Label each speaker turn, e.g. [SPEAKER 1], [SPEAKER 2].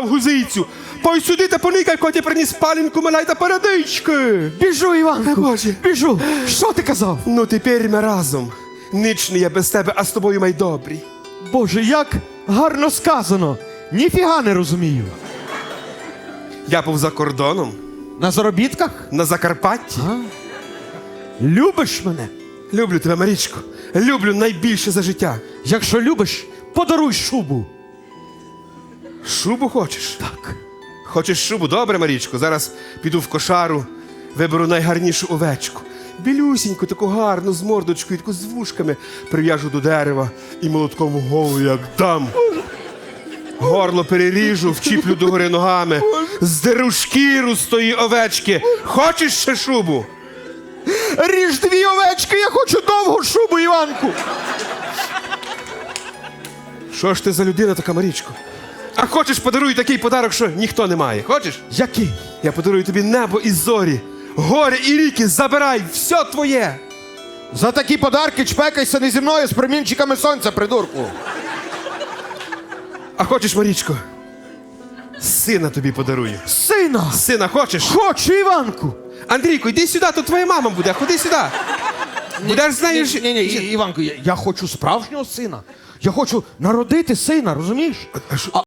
[SPEAKER 1] в гузицю. Пой сюди та поникай, коті приніс палінку, милай та передички.
[SPEAKER 2] Біжу, Іванку.
[SPEAKER 1] Боже.
[SPEAKER 2] Біжу. Що ти казав?
[SPEAKER 1] Ну тепер ми разом. Ніч не я без тебе, а з тобою май добрі.
[SPEAKER 2] Боже, як гарно сказано. Ніфіга не розумію.
[SPEAKER 1] Я був за кордоном,
[SPEAKER 2] На заробітках?
[SPEAKER 1] на Закарпатті.
[SPEAKER 2] Любиш мене?
[SPEAKER 1] Люблю тебе, Марічко. Люблю найбільше за життя.
[SPEAKER 2] Якщо любиш, подаруй шубу.
[SPEAKER 1] Шубу хочеш?
[SPEAKER 2] Так.
[SPEAKER 1] Хочеш шубу? Добре, Марічко. Зараз піду в кошару, виберу найгарнішу овечку. Білюсіньку, таку гарну, з мордочкою, таку з вушками, прив'яжу до дерева і молотком в голову як дам. Горло переріжу, вчіплю догори ногами, здеру шкіру з тої овечки. Хочеш ще шубу?
[SPEAKER 2] Ріж дві овечки, я хочу довгу шубу, Іванку.
[SPEAKER 1] Що ж ти за людина така, Марічко? А хочеш подарую такий подарок, що ніхто не має. Хочеш?
[SPEAKER 2] Який?
[SPEAKER 1] Я подарую тобі небо і зорі, гори і ріки, забирай, все твоє.
[SPEAKER 2] За такі подарки чпекайся не зі мною з промінчиками сонця, придурку.
[SPEAKER 1] А хочеш, Марічко? Сина тобі подарую.
[SPEAKER 2] Сина!
[SPEAKER 1] Сина хочеш?
[SPEAKER 2] Хочу, Іванку!
[SPEAKER 1] Андрійко, йди сюди, тут твоя мама буде, ходи сюди. Будеш з нею.
[SPEAKER 2] Ні,
[SPEAKER 1] жи-
[SPEAKER 2] ні, ні, Іванку, я, я хочу справжнього сина. Я хочу народити сина, розумієш?
[SPEAKER 1] А,